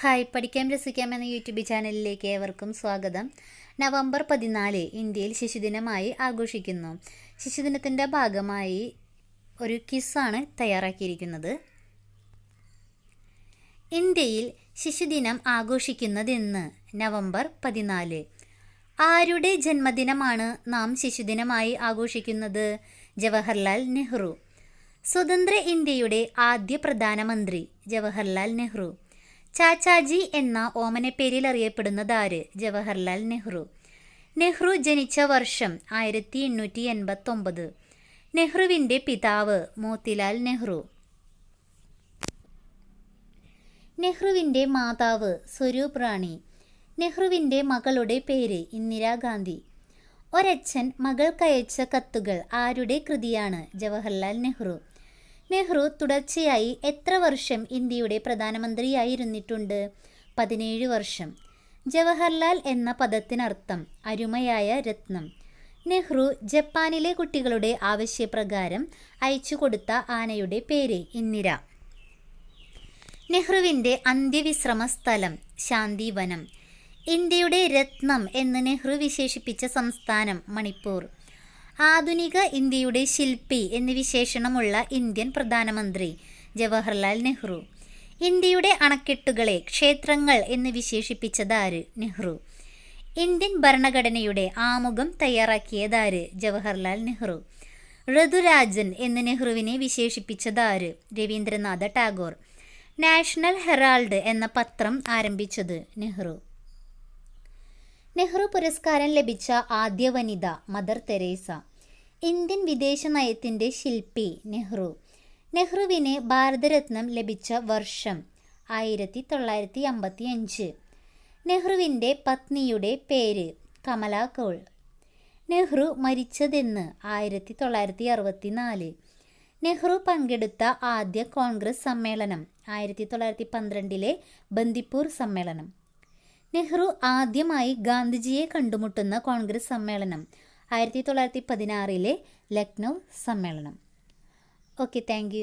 Hi പഠിക്കാം രസിക്കാം എന്ന YouTube ചാനലിലേക്ക് ഏവർക്കും സ്വാഗതം. നവംബർ പതിനാല് ഇന്ത്യയിൽ ശിശുദിനമായി ആഘോഷിക്കുന്നു. ശിശുദിനത്തിന്റെ ഭാഗമായി ഒരു കിസ്സാണ് തയ്യാറാക്കിയിരിക്കുന്നത്. ഇന്ത്യയിൽ ശിശുദിനം ആഘോഷിക്കുന്നതെന്ന് നവംബർ പതിനാല്. ആരുടെ ജന്മദിനമാണ് നാം ശിശുദിനമായി ആഘോഷിക്കുന്നത്? ജവഹർലാൽ നെഹ്റു. സ്വതന്ത്ര ഇന്ത്യയുടെ ആദ്യ പ്രധാനമന്ത്രി ജവഹർലാൽ നെഹ്റു. ചാച്ചാജി എന്ന ഓമനപ്പേരിൽ അറിയപ്പെടുന്നതാര് ജവഹർലാൽ നെഹ്റു. നെഹ്റു ജനിച്ച വർഷം ആയിരത്തി എണ്ണൂറ്റി എൺപത്തൊമ്പത് നെഹ്റുവിന്റെ പിതാവ് മോത്തിലാൽ നെഹ്റു. നെഹ്റുവിന്റെ മാതാവ് സ്വരൂപ് റാണി. നെഹ്റുവിന്റെ മകളുടെ പേര് ഇന്ദിരാഗാന്ധി ഒരച്ഛൻ മകൾക്കയച്ച കത്തുകൾ ആരുടെ കൃതിയാണ്? ജവഹർലാൽ നെഹ്റു. നെഹ്റു തുടർച്ചയായി എത്ര വർഷം ഇന്ത്യയുടെ പ്രധാനമന്ത്രിയായിരുന്നിട്ടുണ്ട്? പതിനേഴ് വർഷം. ജവഹർലാൽ എന്ന പദത്തിനർത്ഥം അരുമയായ രത്നം. നെഹ്റു ജപ്പാനിലെ കുട്ടികളുടെ ആവശ്യപ്രകാരം അയച്ചു കൊടുത്ത ആനയുടെ പേര് ഇന്ദിര. നെഹ്റുവിന്റെ അന്ത്യവിശ്രമ സ്ഥലം ശാന്തിവനം. ഇന്ത്യയുടെ രത്നം എന്ന് നെഹ്റു വിശേഷിപ്പിച്ച സംസ്ഥാനം മണിപ്പൂർ. ആധുനിക ഇന്ത്യയുടെ ശില്പി എന്ന് വിശേഷണമുള്ള ഇന്ത്യൻ പ്രധാനമന്ത്രി ജവഹർലാൽ നെഹ്റു. ഇന്ത്യയുടെ അണക്കെട്ടുകളെ ക്ഷേത്രങ്ങൾ എന്ന് വിശേഷിപ്പിച്ചതാര് നെഹ്റു? ഇന്ത്യൻ ഭരണഘടനയുടെ ആമുഖം തയ്യാറാക്കിയതാര് ജവഹർലാൽ നെഹ്റു? ഋതുരാജൻ എന്ന് നെഹ്റുവിനെ വിശേഷിപ്പിച്ചതാര് രവീന്ദ്രനാഥ ടാഗോർ? നാഷണൽ ഹെറാൾഡ് എന്ന പത്രം ആരംഭിച്ചത് നെഹ്റു. നെഹ്റു പുരസ്കാരം ലഭിച്ച ആദ്യ വനിത മദർ തെരേസ. ഇന്ത്യൻ വിദേശ നയത്തിന്റെ ശില്പി നെഹ്റു. നെഹ്റുവിന് ഭാരതരത്നം ലഭിച്ച വർഷം ആയിരത്തി തൊള്ളായിരത്തി അമ്പത്തി അഞ്ച് നെഹ്റുവിന്റെ പത്നിയുടെ പേര് കമല കൗൾ. നെഹ്റു മരിച്ചതെന്ന് ആയിരത്തി തൊള്ളായിരത്തി അറുപത്തി നാല് നെഹ്റു പങ്കെടുത്ത ആദ്യ കോൺഗ്രസ് സമ്മേളനം ആയിരത്തി തൊള്ളായിരത്തി പന്ത്രണ്ടിലെ ബന്ദിപ്പൂർ സമ്മേളനം. നെഹ്റു ആദ്യമായി ഗാന്ധിജിയെ കണ്ടുമുട്ടുന്ന കോൺഗ്രസ് സമ്മേളനം ആയിരത്തി തൊള്ളായിരത്തി പതിനാറിലെ ലക്നൗ സമ്മേളനം. Okay thank